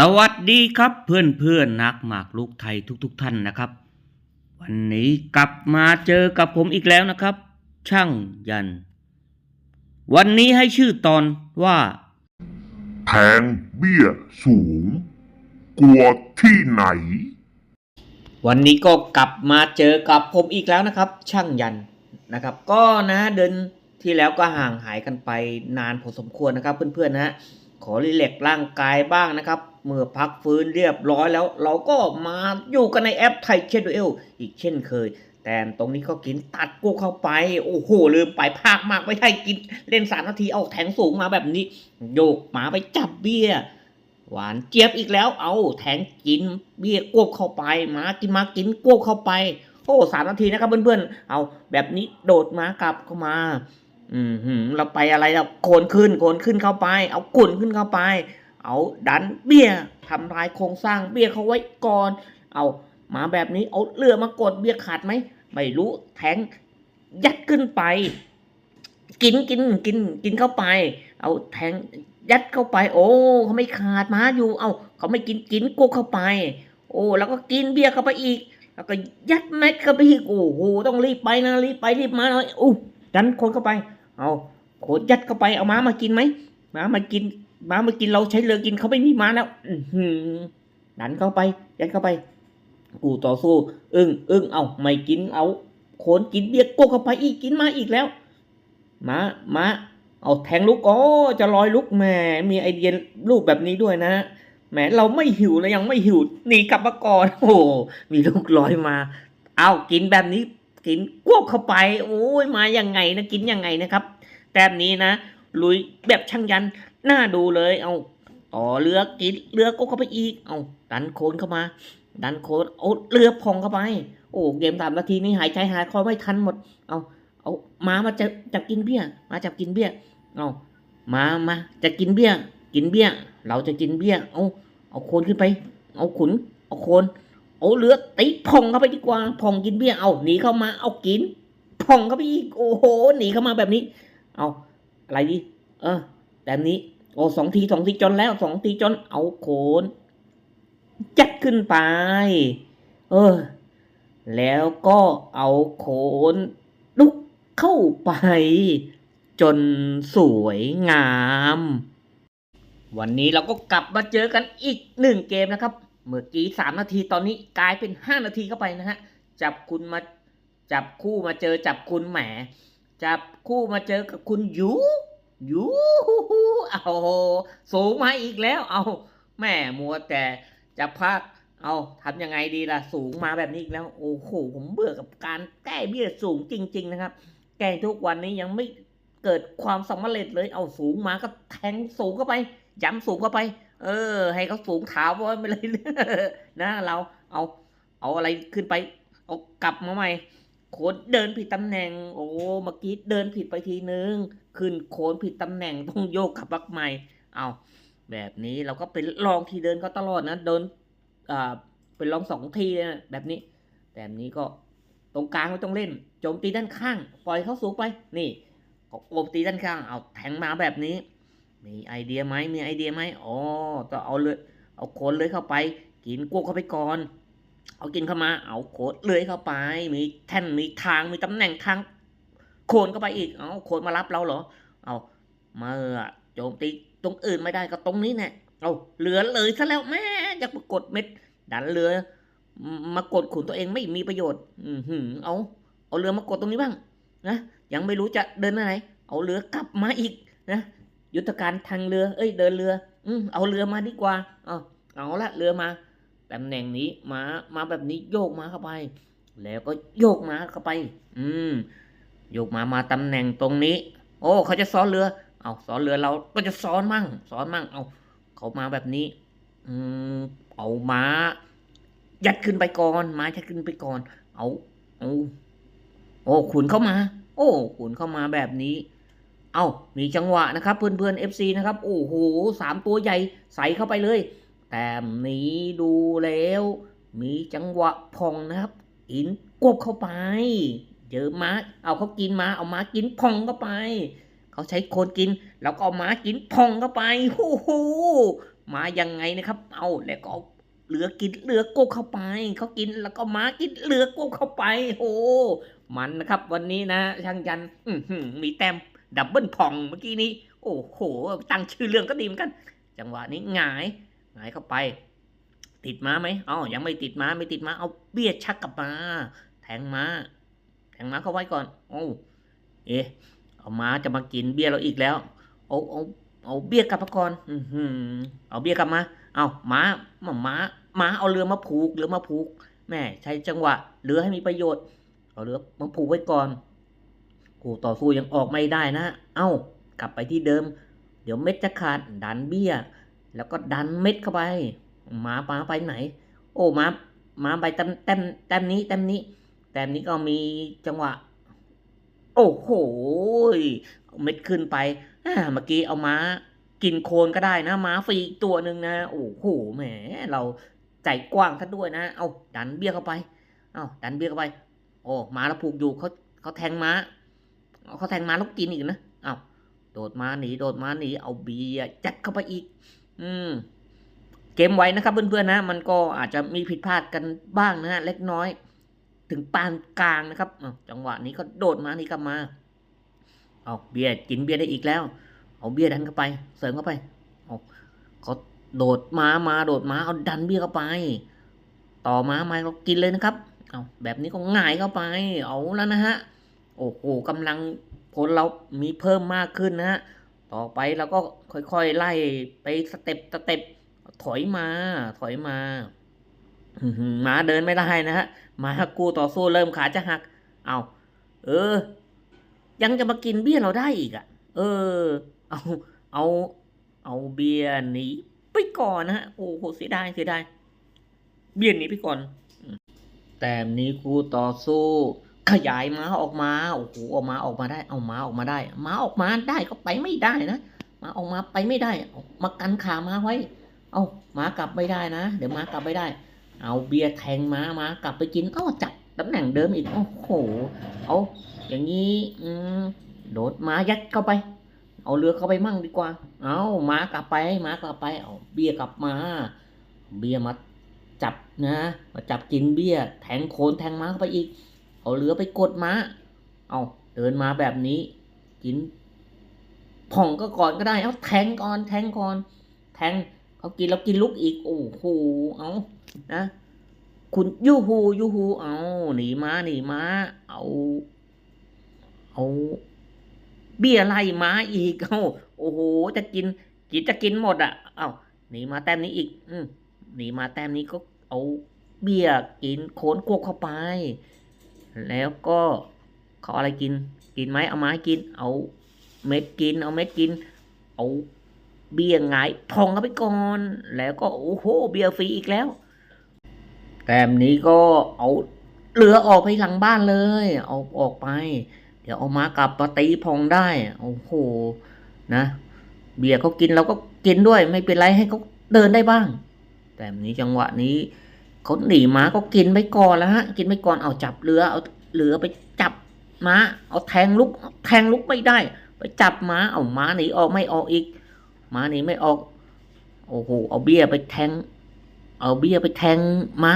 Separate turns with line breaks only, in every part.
สวัสดีครับเพื่อนเพื่อนๆนักหมากลูกไทยทุกๆทท่านนะครับ วันนี้กลับมาเจอกับผมอีกแล้วนะครับ ช่างยัน วันนี้ให้ชื่อตอนว่า
แทงเบี้ยสูง กลัวที่ไหน
วันนี้ก็กลับมาเจอกับผมอีกแล้วนะครับ ช่างยันนะครับ ก็นะเดินที่แล้วก็ห่างหายกันไปนานพอสมควรนะครับ เพื่อนๆนะฮะ ขอรีแลกร่างกายบ้างนะครับ เมื่อพักฟื้นเรียบร้อยแล้ว เราก็มาอยู่กันในแอปไทยเชนดูเอลอีกเช่นเคย แต่ตรงนี้ก็กินตัดกูเข้าไป โอ้โห ลืมไปภาคมากไม่ได้กิน เล่นสามนาทีเอาแทงสูงมาแบบนี้ โยกหมาไปจับเบี้ย หวานเจี๊ยบอีกแล้วเอาแทงกินเบี้ยกวบเข้าไปหมากินมากินกวบเข้าไปโอ้สามนาทีนะครับเพื่อนๆ เอาแบบนี้โดดมากลับเข้ามา อืมเราไปอะไรเราโกนขึ้นโกนขึ้นเข้าไป เอากุ่นขึ้นเข้าไป เอาดันเบี้ยทำลายโครงสร้างเบี้ยเขาไว้ก่อน เอามาแบบนี้เอาเรือมากดเบี้ยขาดไหมไม่รู้แทงยัดขึ้นไป กินกินกินกินเข้าไป เอาแทงยัดเข้าไป โอ้เขาไม่ขาดมาอยู่ เอาเขาไม่กินกินกุ๊กเข้าไป โอ้แล้วก็กินเบียเข้าไปอีก แล้วก็ยัดเม็ดเข้าไปอีกโอ้โหต้องรีบไปนะรีบไปรีบมาหน่อยอู้ดันคนเข้าไป เอาโคตรยัดเข้าไปเอาม้ามากินไหมม้ามากินม้ามากินเราใช้เรือกินเขาไม่มีม้าแล้วอืดันเข้าไป ยัดเข้าไปกูต่อสู้อึ้งอึ้งเอาไม่กินเอาโคนกินเบียร์โกกเข้าไปอีกกินมาอีกแล้วม้าม้าเอาแทงลูกอ๋อจะลอยลุกแหมมีไอเดียรูปแบบนี้ด้วยนะแหมเราไม่หิวแล้วยังไม่หิวหนีกลับมาก่อนโอ้มีลูกลอยมา เอากินแบบนี้กินกวบเข้าไป โอ้ยมายังไงนะกินยังไงนะครับ แต้มนี้นะ ลุยแบบช่างยันน่าดูเลย เอาต่อเรือกินเรือก็เข้าไปอีก เอาดันโคนเข้ามา ดันโคนเอาเรือพองเข้าไป โอ้เกมสามนาทีนี่หายใจหายคอไม่ทันหมด เอาเอามามาจะจับกินเบี้ย มาจับกินเบี้ย เอามามาจะกินเบี้ย กินเบี้ย เราจะกินเบี้ย เอาเอาโคนขึ้นไป เอาขุน เอาโคนเอาเรือตีพองเข้าไปดีกว่าพองกินเบี้ย เอาหนีเข้ามา เอากินพองเข้าไปอีก โอ้โห หนีเข้ามาแบบนี้ เอาอะไรดี เออแบบนี้ โอ้สองทีสองทีจนแล้วสองทีจนเอาโคนจัดขึ้นไป เออ แล้วก็เอาโคนลุกเข้าไป จนสวยงาม วันนี้เราก็กลับมาเจอกันอีกหนึ่งเกมนะครับ เมื่อกี้สามนาทีตอนนี้กลายเป็นห้านาทีเข้าไปนะฮะ จับคุณมาจับคู่มาเจอจับคุณแหม จับคู่มาเจอกับคุณยูยูเอาสูงมาอีกแล้ว เอาแม่มัวแต่จะพักเอาทำยังไงดีล่ะ สูงมาแบบนี้อีกแล้ว โอ้โห ผมเบื่อกับการแก้เบี้ยสูงจริง ๆ นะครับ แก้ทุกวันนี้ยังไม่เกิดความสำเร็จเลย เอาสูงมาก็แทงสูงเข้าไป ย้ำสูงเข้าไป เออ ให้เขาสูงถาวรไปเลยนะเรา เอา เอาอะไรขึ้นไป เอากลับมาใหม่ โคนเดินผิดตำแหน่ง โอ้เมื่อกี้เดินผิดไปทีนึง ขึ้นโคนผิดตำแหน่งต้องโยกกลับบักใหม่ เอาแบบนี้เราก็เป็นลองทีเดินก็ตลอดนะเดินอ่าเป็นลองสองทีเลยนะแบบนี้แต่แบบนี้ก็ตรงกลางไม่ต้องเล่นโจมตีด้านข้าง ปล่อยเขาสูงไป นี่โจมตีด้านข้างเอาแทงมาแบบนี้ มีไอเดียไหมมีไอเดียไหมอ๋อต้องเอาเลยเอาโคนเลยเข้าไป กินกวกเข้าไปก่อน เอากินเข้ามาเอาโคนเลื้อยเข้าไป มีแท่นมีทางมีตำแหน่งทางโคนเข้าไปอีกเอาโคนมารับเราเหรอ เอาเมื่อโจมตีตรงอื่นไม่ได้ก็ตรงนี้แน่เอาเหลือเลยซะแล้วแม่จะมากดเม็ด ดันเรือ มากดขุนตัวเองไม่มีประโยชน์ อือหือเอาเอาเรือมากดตรงนี้บ้างนะยังไม่รู้จะเดินไหน เอาเรือกลับมาอีกนะยุทธการทางเรือ เอ้ย เดินเรือ อืมเอาเรือมาดีกว่าเอาเอาละเรือมา ตำแหน่งนี้มามาแบบนี้โยกมาเข้าไป แล้วก็โยกมาเข้าไป อืมโยกมามาตำแหน่งตรงนี้ โอ้เขาจะซ้อนเรือ เอาซ้อนเรือเราก็จะซ้อนมั่งซ้อนมั่งเอาเขามาแบบนี้ อืมเอาม้า ยัดขึ้นไปก่อนม้ายัดขึ้นไปก่อน เอาเอาโอ้ขุนเข้ามา โอ้ขุนเข้ามาแบบนี้ เอามีจังหวะนะครับเพื่อนเพื่อนเอฟซีนะครับ โอ้โหสามตัวใหญ่ใส่เข้าไปเลย แต่นี้ดูแล้ว มีจังหวะพองนะครับกินกวบเข้าไปเจอม้าเอาเขากินมาเอาม้ากินพองเข้าไป เขาใช้โคนกินแล้วก็เอาม้ากินพองเข้าไปโอ้โหมายังไงนะครับ เอาแล้วก็เหลือกินเหลือกุ๊กเข้าไป เขากินแล้วก็ม้ากินเหลือกุ๊กเข้าไปโอ้มันนะครับ วันนี้นะ ช่างยันมีแต้มดับเบิลพองเมื่อกี้นี้ โอ้โห ตั้งชื่อเรื่องก็ดีเหมือนกัน จังหวะนี้หงาย หายเข้าไป ติดม้าไหมอ้ายังไม่ติดม้าไม่ติดม้าเอาเบี้ยชักกลับมา แทงม้า แทงม้าเข้าไว้ก่อนโอ้เอ๊ะเอาม้าจะมากินเบี้ยเราอีกแล้วเอาเอาเอาเบี้ยกลับมาก่อนอือหือเอาเบี้ยกลับมา เอาม้าม้าม้าม้าเอาเรือมาผูกเรือมาผูกแม่ใช้จังหวะเรือให้มีประโยชน์ เอาเรือมาผูกไว้ก่อนกูต่อสู้ยังออกไม่ได้นะ เอ้ากลับไปที่เดิม เดี๋ยวเม็ดจะขาดดันเบี้ย แล้วก็ดันเม็ดเข้าไป หมาปาไปไหน โอ้หมาหมาไปแต้มแต้มแต้มนี้แต้มนี้แต้มนี้ก็มีจังหวะ โอ้โหเม็ดขึ้นไปเมื่อกี้เอาม้ากินโคลนก็ได้นะม้าฟรีตัวหนึ่งนะโอ้โหแหม เราใจกว้างซะด้วยนะ เอาดันเบี้ยเข้าไป เอาดันเบี้ยเข้าไป โอ้ม้าเราผูกอยู่เขาเขาแทงม้าเอาเขาแทงม้าแล้วกินอีกนะเอาโดดม้าหนีโดดม้าหนีเอาเบียจัดเข้าไปอีก อืม เกมไว้นะครับเพื่อนๆนะ มันก็อาจจะมีผิดพลาดกันบ้างนะฮะเล็กน้อย ถึงปานกลางนะครับจังหวะนี้ก็โดดมานี่กลับมาเอาเบียร์กินเบียร์ได้อีกแล้ว เอาเบียร์ดันเข้าไป เสริมเข้าไปเอาเขาโดดมามาโดดมาเอาดันเบียร์เข้าไป ต่อมามาเรากินเลยนะครับเอาแบบนี้ก็ง่ายเข้าไป เอาแล้วนะฮะ โอ้โหกำลังผลเรามีเพิ่มมากขึ้นนะฮะ ต่อไปเราก็ค่อยๆไล่ไปสเต็ปสเต็ปถอยมา ถอยมาหมาเดินไม่ได้นะฮะมากูต่อสู้เริ่มขาจะหัก เอาเออ ยังจะมากินเบี้ยเราได้อีกอะ่ะ เออ เอาเอา เอาเบียร์หนีไปก่อนนะฮะโอ้โหเสียดายเสียดายเบียร์หนีไปก่อน แต่นี้กูต่อสู้ ขยายม้าออกมาโอ้โหเอาม้าออกมาได้ เอาม้าออกมาได้ม้าออกมาได้ก็ไปไม่ได้นะม้าออกมาไปไม่ได้มากันขาม้าไว้ เอาม้ากลับไม่ได้นะ เดี๋ยวม้ากลับไม่ได้ เอาเบียร์แทงม้าม้ากลับไปกินอ้อจับตำแหน่งเดิมอีกโอ้โหเอาอย่างนี้อืมโดดม้ายัดเข้าไป เอาเรือเข้าไปมั่งดีกว่า เอาม้ากลับไปม้ากลับไปเอาเบียร์กลับมา เบียร์มาจับนะมาจับกินเบียร์แทงโคนแทงม้าเข้าไปอีก เอาเรือไปกดม้า เอาเดินมาแบบนี้ กิน ผ่องก็ก่อนก็ได้ เอาแทงก่อนแทงก่อน แทงเขากินแล้วกินลุกอีก โอ้โห เอานะคุณยูฮูยูฮูเอาหนีม้าหนีม้า เอาเอาเบี้ยไล่ม้าอีกเอาโอ้โห จะกิน กินจะกินหมดอะ เอาหนีมาแต้มนี้อีก อืหนีมาแต้มนี้ก็เอาเบี้ยกินโขนกวกเข้าไป แล้วก็เขาอะไรกิน กินไหมเอาไม้กิน เอาเม็ดกิน เอาเม็ดกิน เอาเบี้ยหงายพองเข้าไปก่อน แล้วก็โอ้โหเบี้ยฟรีอีกแล้ว แต้มนี้ก็เอาเรือออกไปหลังบ้านเลย เอาออกไป เดี๋ยวเอามากลับมาตีพองได้ โอ้โห นะ เบียร์เขากินเราก็กินด้วย ไม่เป็นไรให้เขาเดินได้บ้าง แต่นี้จังหวะนี้ เขาหนีม้าก็กินไปก่อนแล้วฮะ กินไปก่อนเอาจับเรือเอาเรือไปจับม้า เอาแทงลุกแทงลุกไม่ได้ ไปจับม้าเอาม้าหนีออกไม่ออกอีกม้าหนีไม่ออก โอ้โหเอาเบี้ยไปแทง เอาเบี้ยไปแทงม้า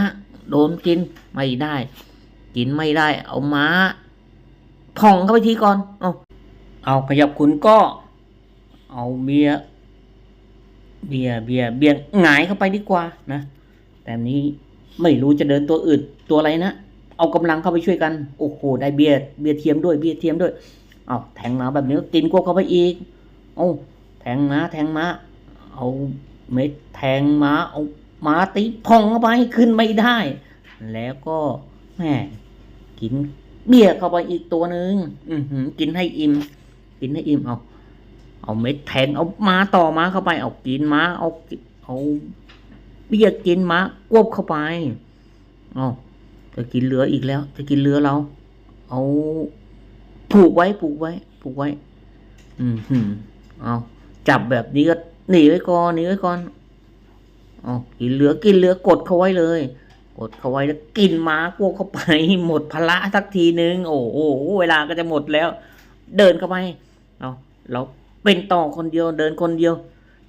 โดนกินไม่ได้ กินไม่ได้ เอาม้าผ่องเข้าไปทีก่อน เอาเอาขยับคุณก็ เอาเบียร์เบียร์เบียร์เบียร์หงายเข้าไปดีกว่านะ แต่นี้ ไม่รู้จะเดินตัวอื่นตัวอะไรนะ เอากำลังเข้าไปช่วยกัน โอ้โห ได้เบียร์เบียร์เทียมด้วยเบียร์เทียมด้วย เอาแทงมาแบบนี้กินกวกเข้าไปอีก เอาแทงมาแทงมา เอาเม็ดแทงมาเอามาตีพองเข้าไปขึ้นไม่ได้ แล้วก็แม่กินเบี้ยเข้าไปอีกตัวหนึ่งอือหือกินให้อิ่ม กินให้อิ่มเอาเอาเม็ดแทงเอามาต่อมาเข้าไป เอากินมาเอาเอา เบี้ยากกินมากวบเข้าไปเอาจะกินเรืออีกแล้ว จะกินเรือเรา เอาผูกไว้ผูกไว้ ผูกไว้ อืมหืมเอาจับแบบนี้ก็หนีไว้ก่อนหนีไว้ก่อนเอากินเรือกินเรือกดเขาไว้เลย กดเขาไว้แล้วกินม้าพวกเข้าไป หมดพละสักทีนึง โอ้โหเวลาก็จะหมดแล้ว เดินเข้าไปเอาเราเป็นต่อคนเดียวเดินคนเดียว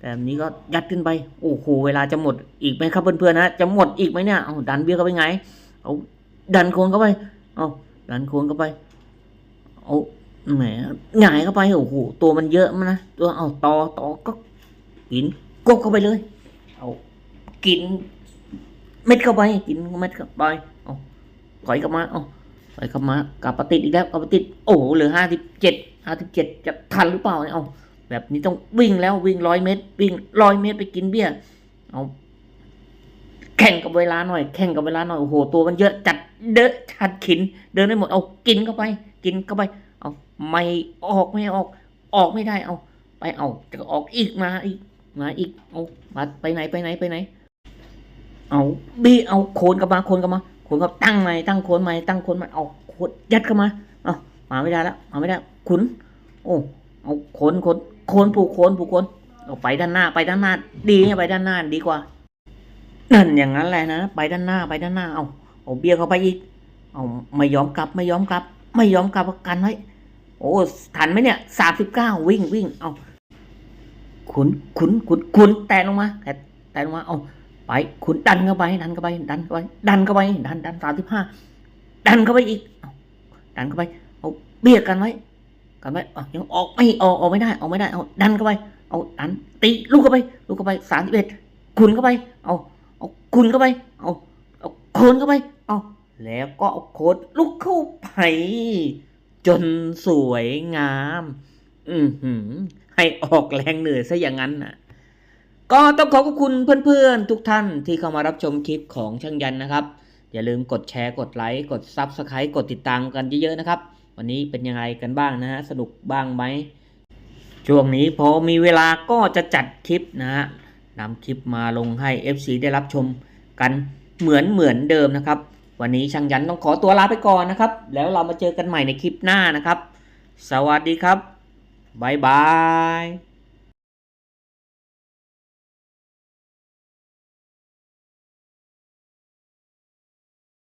แต่นนี้ก็ยัดขึ้นไป โอ้โห เวลาจะหมดอีกไหมครับเพื่อนๆนะ จะหมดอีกไหมเนี่ย เอาดันเบี้ยเข้าไปไง เอาดันโคนเข้าไป เอาดันโคนเข้าไป เอาแหมหงายเข้าไป โอ้โห ตัวมันเยอะมันนะ ตัว เอาต่อต่อก็กินกบเข้าไปเลย เอากิน เม็ดเข้าไป กินเม็ดเข้าไป เอาถอยกลับมา เอาถอยกลับมากลับมาติดอีกแล้วกลับมาติด โอ้โห เหลือห้าสิบเจ็ดห้าสิบเจ็ดจะทันหรือเปล่าเนี่ย เอา แบบนี้ต้องวิ่งแล้ววิ่งร้อยเมตร วิ่งร้อยเมตรไปกินเบี้ยเอาแข่งกับเวลาหน่อย แข่งกับเวลาหน่อยโอ้โหตัวมันเยอะจัดเดอะชัดขิน เดินไม่หมดเอากินเข้าไป กินเข้าไป เอาไม่ออกไม่ออก ออกไม่ได้เอา ไปเอาจะออกอีกมาอีกมาอีกเอามาไปไหนไปไหนไปไหน เอาบี้เอาโคนกลับมาโคนกลับมาโคนกับตั้งใหม่ตั้งโคนใหม่ตั้งโคนใหม่เอาโคนยัดเข้ามาเอามาไม่ได้แล้วมาไม่ได้ขุน โอ้เอาโคนโคน โคนผูกโคนผูกโคนเอาไปด้านหน้าไปด้านหน้า ดีไปด้านหน้าดีกว่านั่นอย่างนั้นแหละนะไปด้านหน้าไปด้านหน้าเอาเอาเบี้ยเข้าไปอีกเอาไม่ยอมกลับไม่ยอมกลับ ไม่ยอมกลับกันไว้โอ้ทันไหมเนี่ยสามสิบเก้าวิ่งวิ่งเอาขุนขุนขุนขุนแตะลงมาแตะแตะลงมาเอาไปขุนดันเข้าไปดันเข้าไปดันเข้าไปดันเข้าไปดันดันสามสิบห้าดันเข้าไปอีกดันเข้าไปเอาเบี้ยกันไว้ กันไว้อะยังออกไม่ออกออกไม่ได้ออกไม่ได้เอาดันเข้าไป เอาดันตีลูกเข้าไป ลูกเข้าไปสามสิบเอ็ดขุนเข้าไป เอาเอาขุนเข้าไป เอาเอาโคนเข้าไป เอาแล้วก็เอาโคนลูกเข้าไปจนสวยงาม อือหือ ให้ออกแรงเหนื่อยซะอย่างนั้นน่ะ ก็ต้องขอขอบคุณเพื่อนๆ ทุกท่านที่เข้ามารับชมคลิปของช่างยันนะครับ อย่าลืมกดแชร์ กดไลค์ กด Subscribe กดติดตามกันเยอะๆนะครับ วันนี้เป็นยังไงกันบ้างนะฮะสนุกบ้างไหมช่วงนี้พอมีเวลาก็จะจัดคลิปนะฮะนำคลิปมาลงให้ FC ได้รับชมกันเหมือนเหมือนเดิมนะครับ วันนี้ช่างยันต้องขอตัวลาไปก่อนนะครับ แล้วเรามาเจอกันใหม่ในคลิปหน้านะครับ สวัสดีครับบ๊ายบาย